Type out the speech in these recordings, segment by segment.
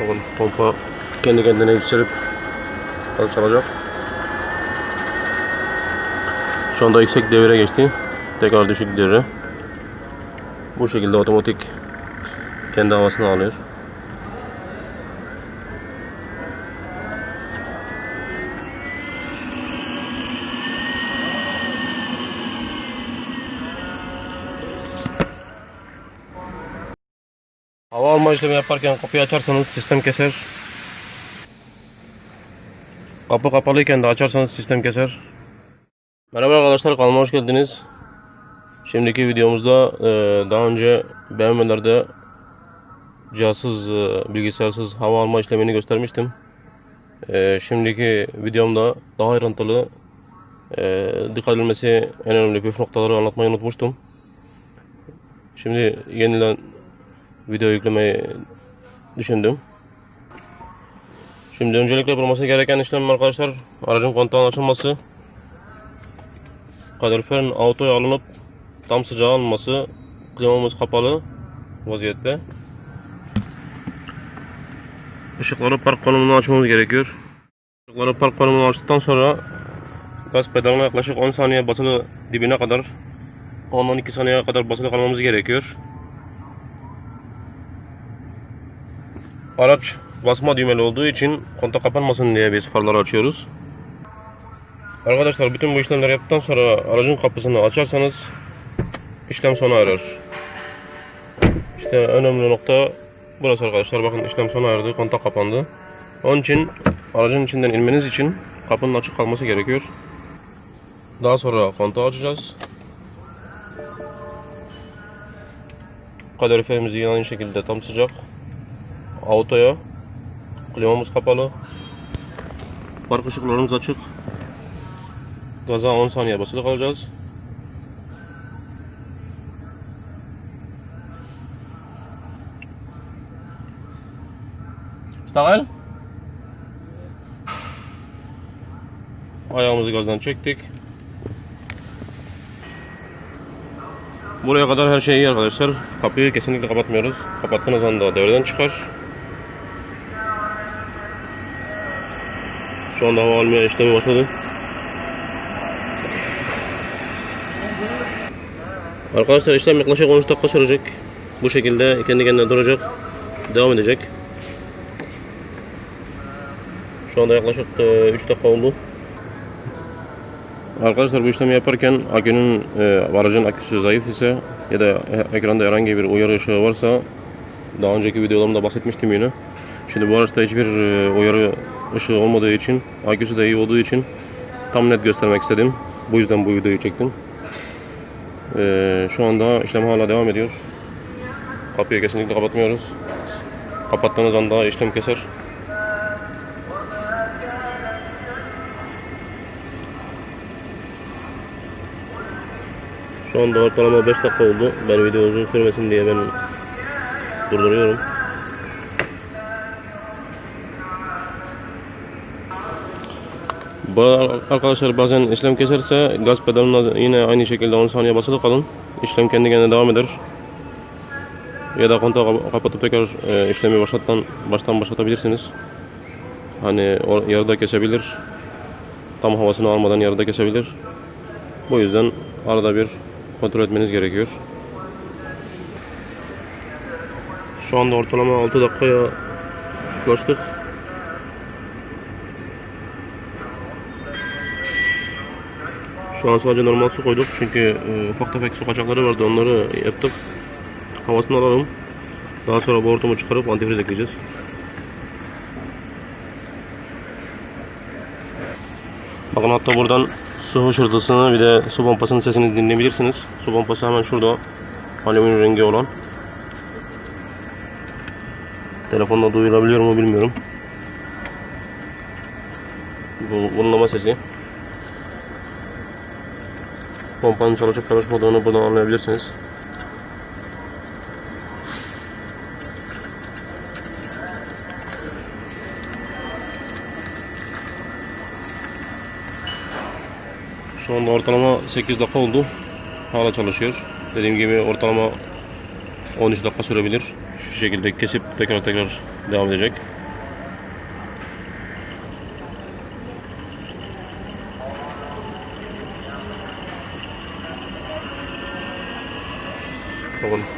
Bakın pompa kendi kendine yükselip alçalacak. Şu anda yüksek devire geçti. Tekrar düşük devire. Bu şekilde otomatik kendi havasını alıyor. Hava alma işlemi yaparken kapıyı açarsanız sistem keser. Kapı kapalıyken de açarsanız sistem keser. Merhaba arkadaşlar kanalıma hoş geldiniz. Şimdiki videomuzda e, daha önce BMW'lerde cihazsız, e, bilgisayarsız hava alma işlemini göstermiştim. E, şimdiki videomda daha ayrıntılı, dikkat edilmesi en önemli püf noktaları anlatmayı unutmuştum. Şimdi yeniden video yüklemeyi düşündüm. Şimdi öncelikle yapılması gereken işlem arkadaşlar aracın kontağının açılması kaloriferin autoya alınıp tam sıcağı alınması klimamız kapalı vaziyette Işıkları park konumunu açmamız gerekiyor. Işıkları park konumunu açtıktan sonra gaz pedalına yaklaşık 10 saniye basılı dibine kadar 10-12 saniyeye kadar basılı kalmamız gerekiyor. Araç basma düğmeli olduğu için kontak kapanmasın diye biz farları açıyoruz. Arkadaşlar bütün bu işlemleri yaptıktan sonra aracın kapısını açarsanız işlem sona erer. İşte önemli nokta burası arkadaşlar. Bakın işlem sona erdi. Kontak kapandı. Onun için aracın içinden inmeniz için kapının açık kalması gerekiyor. Daha sonra kontağı açacağız. Kaloriferimiz yine aynı şekilde tam sıcak. Auto ya. Klimamız kapalı. Park ışıklarımız açık. Gaza 10 saniye basılı kalacağız. Stavel. Ayağımızı gazdan çektik. Buraya kadar her şey iyi arkadaşlar. Kapıyı kesinlikle kapatmıyoruz. Kapattığınız anda devreden çıkar. Şu anda hava almaya işlemi başladı. Arkadaşlar işlem yaklaşık 13 dakika sürecek. Bu şekilde kendi kendine duracak. Devam edecek. Şu anda yaklaşık e, 3 dakika oldu. Arkadaşlar bu işlemi yaparken akünün e, aracın aküsü zayıf ise ya da e- ekranda herhangi bir uyarı ışığı varsa daha önceki videolarımda bahsetmiştim yine. Şimdi bu araçta hiçbir e, uyarı ışığı olmadığı için aküsü de iyi olduğu için tam net göstermek istedim. Bu yüzden bu videoyu çektim. E, şu anda işlem hala devam ediyor. Kapıyı kesinlikle kapatmıyoruz. Kapattığınız anda işlem keser. Şu anda ortalama 5 dakika oldu. Ben video uzun sürmesin diye ben durduruyorum. Arkadaşlar bazen işlem keserse gaz pedalına yine aynı şekilde 10 saniye basılı kalın. İşlem kendi kendine devam eder. Ya da kontağı kap- kapatıp tekrar e, işlemi başlattan baştan başlatabilirsiniz. Hani yarıda kesebilir. Tam havasını almadan yarıda kesebilir. Bu yüzden arada bir kontrol etmeniz gerekiyor. Şu anda ortalama 6 dakikaya yaklaştık. Şu an sadece normal su koyduk çünkü e, ufak tefek su kaçakları vardı onları yaptık. Havasını alalım. Daha sonra bu hortumu çıkarıp antifriz ekleyeceğiz. Bakın hatta buradan su hışırtısını bir de su pompasının sesini dinleyebilirsiniz. Su pompası hemen şurada. Alüminyum rengi olan. Telefonda duyulabiliyor mu bilmiyorum. Bu vurulama sesi. Pompanın çalışıp çalışmadığını buradan anlayabilirsiniz. Şu anda ortalama 8 dakika oldu. Hala çalışıyor. Dediğim gibi ortalama 13 dakika sürebilir. Şu şekilde kesip tekrar tekrar devam edecek.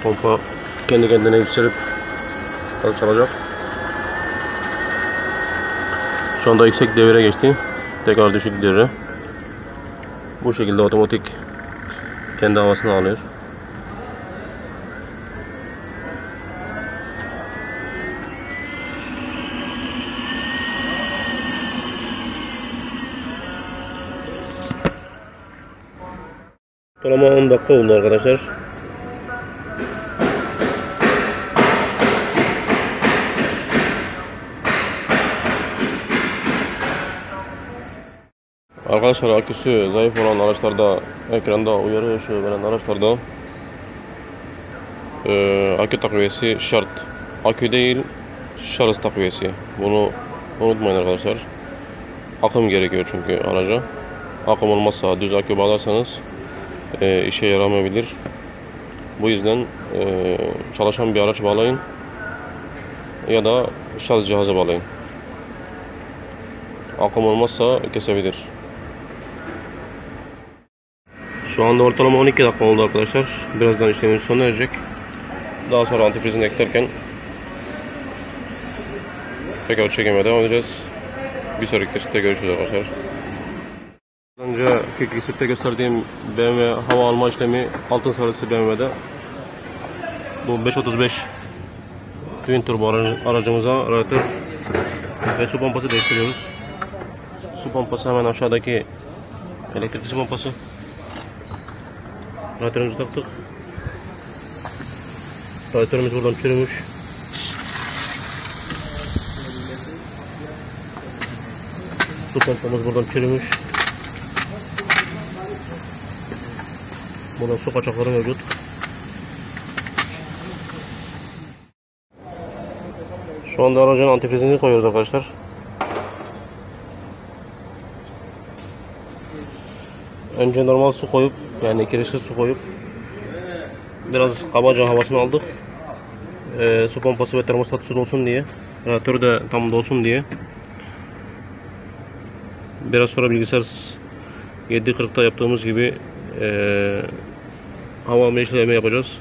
Pompa kendi kendine yükselip çalacak. Şu anda yüksek devire geçti. Tekrar düşük devre. Bu şekilde otomatik kendi havasını alıyor. Ortalama 10 dakika oldu arkadaşlar. Arkadaşlar aküsü zayıf olan araçlarda ekranda uyarı ışığı veren araçlarda eee, akü takviyesi şart. Akü değil şarj takviyesi. Bunu unutmayın arkadaşlar. Akım gerekiyor çünkü araca. Akım olmazsa düz akü bağlarsanız eee, işe yaramayabilir. Bu yüzden eee, çalışan bir araç bağlayın ya da şarj cihazı bağlayın. Akım olmazsa kesebilir. Şu anda ortalama 12 dakika oldu arkadaşlar. Birazdan işlemimiz sona erecek. Daha sonra antifrizini eklerken tekrar çekime devam edeceğiz. Bir sonraki kesitte görüşürüz arkadaşlar. Az Önceki kesitte gösterdiğim BMW hava alma işlemi altın sarısı BMW'de. Bu 535 Twin turbo aracı- aracımıza radyatör ve su pompası değiştiriyoruz. Su pompası hemen aşağıdaki elektrikli su pompası. Radyatörümüzü taktık. Radyatörümüz buradan çürümüş. Su pompamız buradan çürümüş. Burada su kaçakları mevcut. Şu anda aracın antifrizini koyuyoruz arkadaşlar. Önce normal su koyup yani kirişli su koyup biraz kabaca havasını aldık. Ee, su pompası ve termostat su dolsun diye. Radyatörü de tam dolsun diye. Biraz sonra bilgisayar 7.40'da yaptığımız gibi ee, hava alma işlemi yapacağız.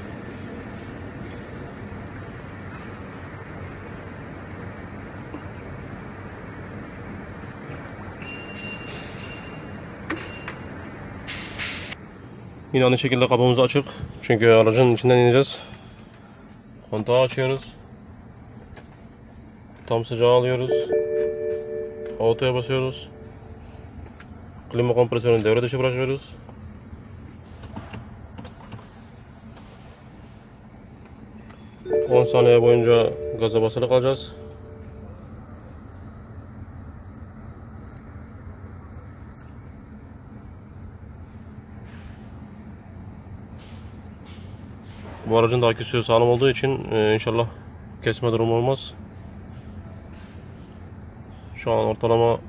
Yine aynı şekilde kapımız açık. Çünkü aracın içinden ineceğiz. Kontağı açıyoruz. Tam sıcağı alıyoruz. Autoya basıyoruz. Klima kompresörünü devre dışı bırakıyoruz. On saniye boyunca gaza basılı kalacağız. Bu aracın da aküsü sağlam olduğu için e, inşallah kesme durumu olmaz. Şu an ortalama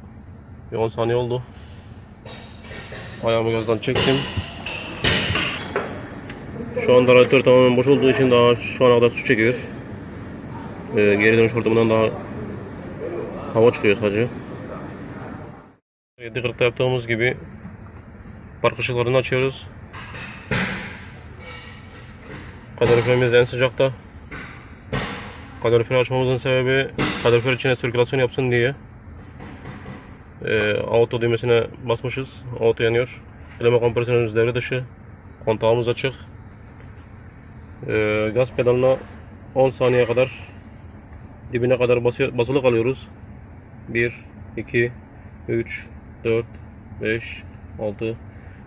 bir 10 saniye oldu. Ayağımı gazdan çektim. Şu anda radyatör tamamen boş olduğu için daha şu ana kadar su çekiyor. E, geri dönüş hortumundan daha hava çıkıyor sadece. 7.40'da yaptığımız gibi park ışıklarını açıyoruz. Kaloriferimiz en sıcakta. Kaloriferi açmamızın sebebi kalorifer içine sirkülasyon yapsın diye. Ee, auto düğmesine basmışız. Auto yanıyor. Klima kompresörümüz devre dışı. Kontağımız açık. Ee, gaz pedalına 10 saniye kadar dibine kadar basıyor, basılı kalıyoruz. 1, 2, 3, 4, 5, 6,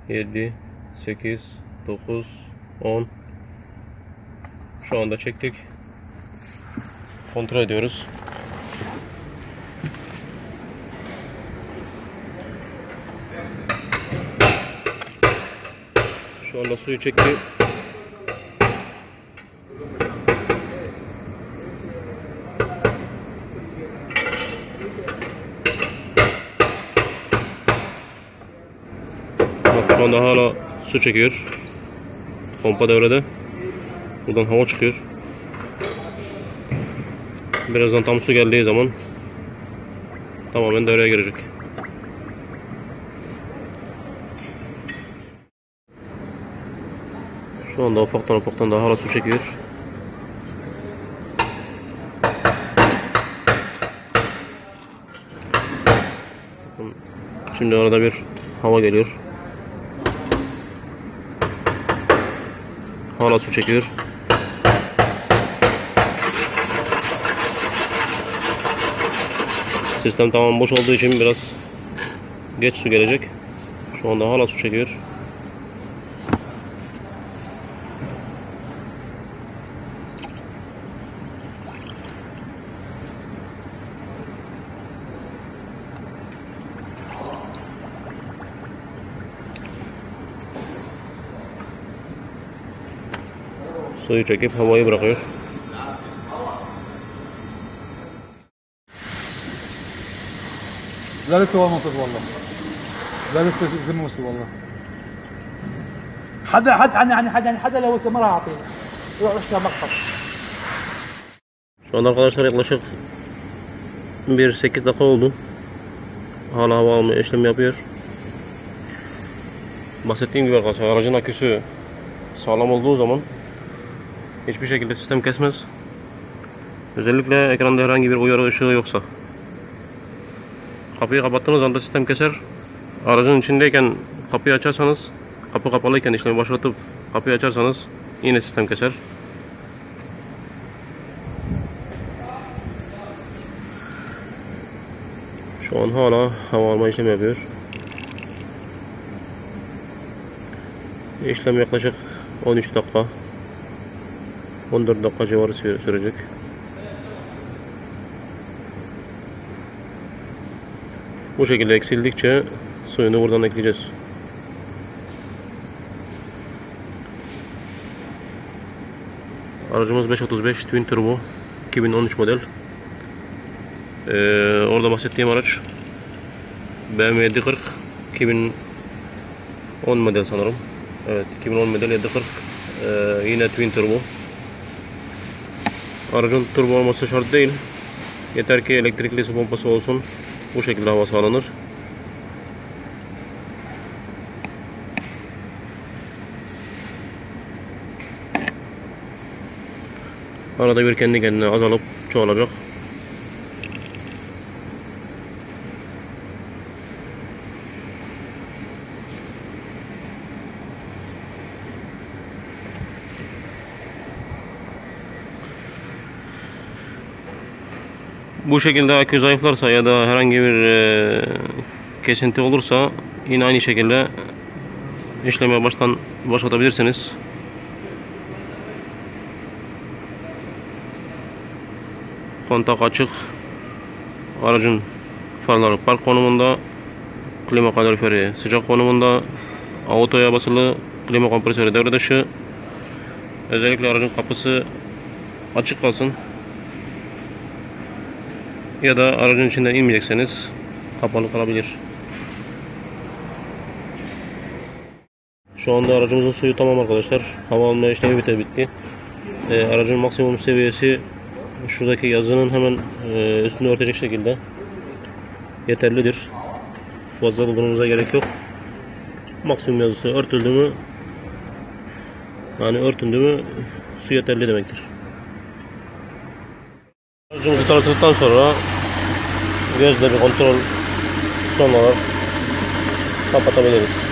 7, 8, 9, 10, şu anda çektik. Kontrol ediyoruz. Şu anda suyu çekti. Bak şu anda hala su çekiyor. Pompa devrede. Buradan hava çıkıyor. Birazdan tam su geldiği zaman tamamen devreye girecek. Şu anda ufaktan ufaktan daha hala su çekiyor. Şimdi arada bir hava geliyor. Hala su çekiyor. Sistem tamam boş olduğu için biraz geç su gelecek. Şu anda hala su çekiyor. Suyu çekip havayı bırakıyor. لا لسه هو منصف والله لا لسه زي ما وصل والله حدا حد يعني يعني حد يعني حدا لو وصل ما راح اعطيه روح اشتري مقطع Şu anda arkadaşlar yaklaşık bir 8 dakika oldu. Hala hava alma işlemi yapıyor. Bahsettiğim gibi arkadaşlar aracın aküsü sağlam olduğu zaman hiçbir şekilde sistem kesmez. Özellikle ekranda herhangi bir uyarı ışığı yoksa. Kapıyı kapattığınız anda sistem keser. Aracın içindeyken kapıyı açarsanız, kapı kapalıyken işlemi başlatıp kapıyı açarsanız yine sistem keser. Şu an hala hava alma işlemi yapıyor. İşlem yaklaşık 13 dakika 14 dakika civarı süre- sürecek. Bu şekilde eksildikçe suyunu buradan ekleyeceğiz. Aracımız 535 Twin Turbo 2013 model. Ee, orada bahsettiğim araç BMW 740 2010 model sanırım. Evet 2010 model 740 ee, yine twin turbo. Aracın turbo olması şart değil. Yeter ki elektrikli su pompası olsun. Bu şekilde hava sağlanır. Arada bir kendi kendine azalıp çoğalacak. Bu şekilde akü zayıflarsa ya da herhangi bir e, kesinti olursa yine aynı şekilde işleme baştan başlatabilirsiniz. Kontak açık. Aracın farları park konumunda. Klima kaloriferi sıcak konumunda. Autoya basılı klima kompresörü devre dışı. Özellikle aracın kapısı açık kalsın ya da aracın içinden inmeyecekseniz kapalı kalabilir. Şu anda aracımızın suyu tamam arkadaşlar. Hava alma işlemi bite bitti. Ee, aracın maksimum seviyesi şuradaki yazının hemen e, üstünü örtecek şekilde yeterlidir. Fazla doldurmamıza gerek yok. Maksimum yazısı örtüldü mü yani örtündü mü su yeterli demektir. Aracımızı tanıttıktan sonra gözle bir kontrol son olarak kapatabiliriz.